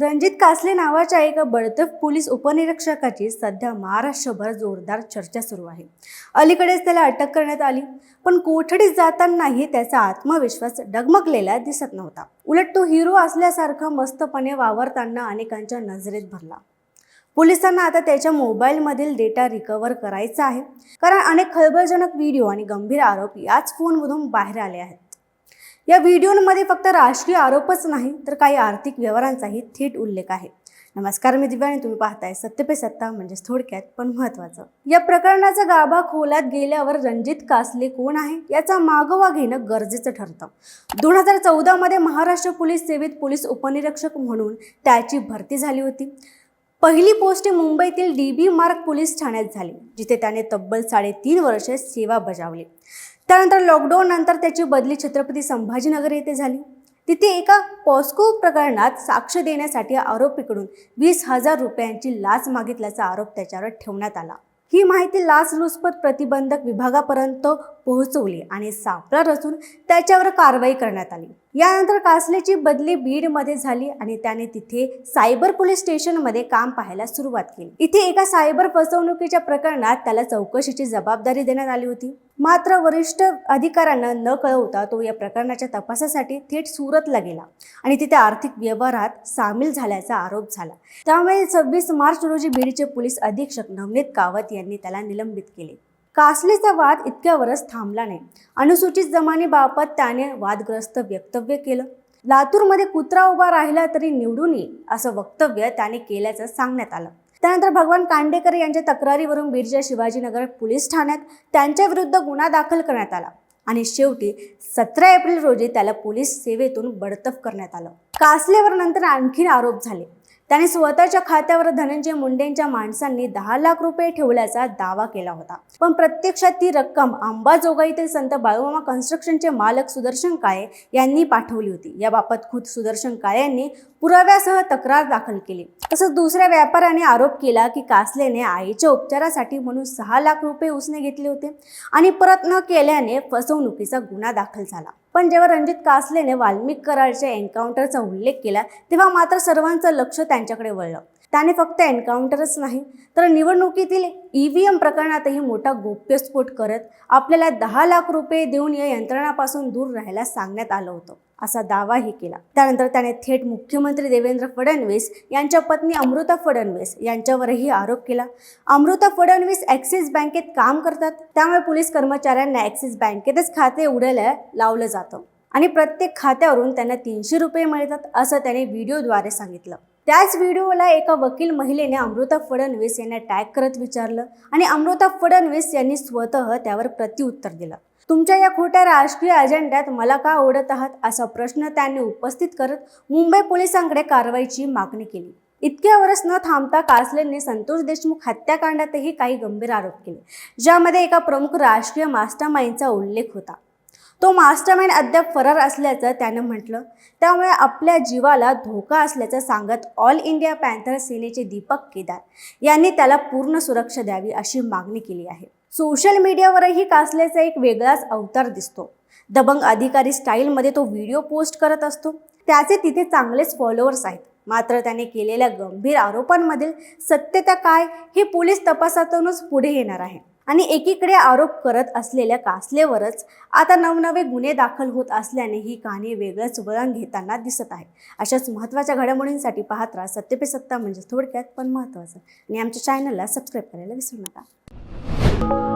रणजित कासले नावाच्या एका बडतफ पोलीस उपनिरीक्षकाची सध्या महाराष्ट्रभर जोरदार चर्चा सुरू आहे. अलीकडेच त्याला अटक करण्यात आली पण कोठडीत जातानाही त्याचा आत्मविश्वास डगमगलेला दिसत नव्हता. उलट तो हिरो असल्यासारखा मस्तपणे वावरताना अनेकांच्या नजरेत भरला. पोलिसांना आता त्याच्या मोबाईलमधील डेटा रिकव्हर करायचा आहे कारण अनेक खळबळजनक व्हिडिओ आणि गंभीर आरोप याच फोनमधून बाहेर आले आहेत. या व्हिडिओमध्ये फक्त राजकीय आरोपच नाही तर काही आर्थिक व्यवहारांचाही थेट उल्लेख आहे. नमस्कार मी दिव्या आणि तुम्ही पाहताय सत्य पे सत्ता म्हणजेच थोडक्यात पण महत्त्वाचं. या प्रकरणाचा गाभा खोलात गेल्यावर रणजित कासले कोण आहे याचा मागोवा घेणं गरजेचं ठरतं. दोन हजार चौदामध्ये महाराष्ट्र पोलीस सेवेत पोलीस उपनिरीक्षक म्हणून त्याची भरती झाली होती. पहिली पोस्ट मुंबईतील डी बी मार्ग पोलीस ठाण्यात झाली जिथे त्याने तब्बल साडेतीन वर्षे सेवा बजावली. त्यानंतर लॉकडाऊन नंतर त्याची बदली छत्रपती संभाजीनगर येथे झाली. तिथे एका पॉस्को प्रकरणात साक्ष देण्यासाठी आरोपीकडून वीस हजार रुपयांची लाच मागितल्याचा आरोप त्याच्यावर ठेवण्यात आला. ही माहिती लाचलुचपत प्रतिबंधक विभागापर्यंत पोहोचवली आणि सापळा रचून त्याच्यावर कारवाई करण्यात आली. यानंतर कासलेची बदली बीडमध्ये झाली आणि त्याने तिथे सायबर पोलीस स्टेशनमध्ये काम पाहायला सुरुवात केली. इथे एका सायबर फसवणुकीच्या प्रकरणात त्याला चौकशीची जबाबदारी देण्यात आली होती. मात्र वरिष्ठ अधिकाऱ्यांना न कळवता तो या प्रकरणाच्या तपासासाठी थेट सुरतला गेला आणि तिथे आर्थिक व्यवहारात सामील झाल्याचा आरोप झाला. त्यामुळे सव्वीस मार्च रोजी बीडचे पोलीस अधीक्षक नवनीत कावत यांनी त्याला निलंबित केले. कासलेचा वाद इतक्यावरच थांबला नाही. अनुसूचित जमानीबाबत त्याने वादग्रस्त वक्तव्य केलं. लातूरमध्ये कुत्रा उभा राहिला तरी निवडून येईल असं वक्तव्य त्याने केल्याचं सांगण्यात आलं. त्यानंतर भगवान कांडेकर यांच्या तक्रारीवरून बीडच्या शिवाजीनगर पोलीस ठाण्यात त्यांच्या विरुद्ध गुन्हा दाखल करण्यात आला. आणि शेवटी सतरा एप्रिल रोजी त्याला पोलीस सेवेतून बडतफ करण्यात आलं. कासलेवर नंतर आणखीन आरोप झाले. त्याने स्वतःच्या खात्यावर धनंजय मुंडेंच्या माणसांनी दहा लाख रुपये ठेवल्याचा दावा केला होता. पण प्रत्यक्षात ती रक्कम अंबाजोगाईतील संत बाळूमामा कन्स्ट्रक्शनचे मालक सुदर्शन काळे यांनी पाठवली होती. याबाबत खुद सुदर्शन काळे यांनी पुराव्यासह तक्रार दाखल केली. तसंच दुसऱ्या व्यापाऱ्याने आरोप केला की कासलेने आईच्या उपचारासाठी म्हणून सहा लाख रुपये उसने घेतले होते आणि परत न केल्याने फसवणुकीचा गुन्हा दाखल झाला. पण जेव्हा रणजित कासलेने वाल्मिक कराडच्या एन्काउंटरचा उल्लेख केला तेव्हा मात्र सर्वांचं लक्ष त्यांच्याकडे वळलं. त्याने फक्त एन्काउंटरच नाही तर निवडणुकीतील ई व्ही एम प्रकरणातही मोठा गोप्यस्फोट करत आपल्याला दहा लाख रुपये देऊन या यंत्रणापासून दूर राहायला सांगण्यात आलं होतं. असा दावाही केला. त्यानंतर त्याने थेट मुख्यमंत्री देवेंद्र फडणवीस यांच्या पत्नी अमृता फडणवीस यांच्यावरही आरोप केला. अमृता फडणवीस ॲक्सिस बँकेत काम करतात. त्यामुळे पोलीस कर्मचाऱ्यांना ॲक्सिस बँकेतच खाते उडायला लावलं जातं. आणि प्रत्येक खात्यावरून त्यांना तीनशे रुपये मिळतात असं त्याने व्हिडिओद्वारे सांगितलं. त्याच व्हिडिओला एका वकील महिलेने अमृता फडणवीस यांना टॅग करत विचारलं आणि अमृता फडणवीस यांनी स्वतः त्यावर प्रत्युत्तर दिलं. तुमच्या या खोट्या राजकीय अजेंड्यात मला का ओढत आहात? असा प्रश्न त्यांनी उपस्थित करत मुंबई पोलिसांकडे कारवाईची मागणी केली. इतक्यावरच न थांबता कासलेंनी संतोष देशमुख हत्याकांडातही काही गंभीर आरोप केले ज्यामध्ये एका प्रमुख राजकीय मास्टरमाइंडचा उल्लेख होता. तो मास्टरमाइंड अद्याप फरार असल्याचं त्यानं म्हटलं. त्यामुळे आपल्या जीवाला धोका असल्याचं सांगत ऑल इंडिया पॅन्थर सेनेचे दीपक केदार यांनी त्याला पूर्ण सुरक्षा द्यावी अशी मागणी केली आहे. सोशल मीडियावरही कासल्याचा एक वेगळाच अवतार दिसतो. दबंग अधिकारी स्टाईलमध्ये तो व्हिडिओ पोस्ट करत असतो. त्याचे तिथे चांगलेच फॉलोअर्स आहेत. मात्र त्याने केलेल्या गंभीर आरोपांमधील सत्यता काय हे पोलीस तपासातूनच पुढे येणार आहे. आणि एकीकडे आरोप करत असलेल्या कासलेवरच आता नवनवे गुन्हे दाखल होत असल्याने ही कहाणी वेगळंच वळण घेताना दिसत आहे. अशाच महत्त्वाच्या घडामोडींसाठी पाहत राहा सत्य पे सत्ता म्हणजे थोडक्यात पण महत्त्वाचं. आणि आमच्या चॅनलला सबस्क्राईब करायला विसरू नका.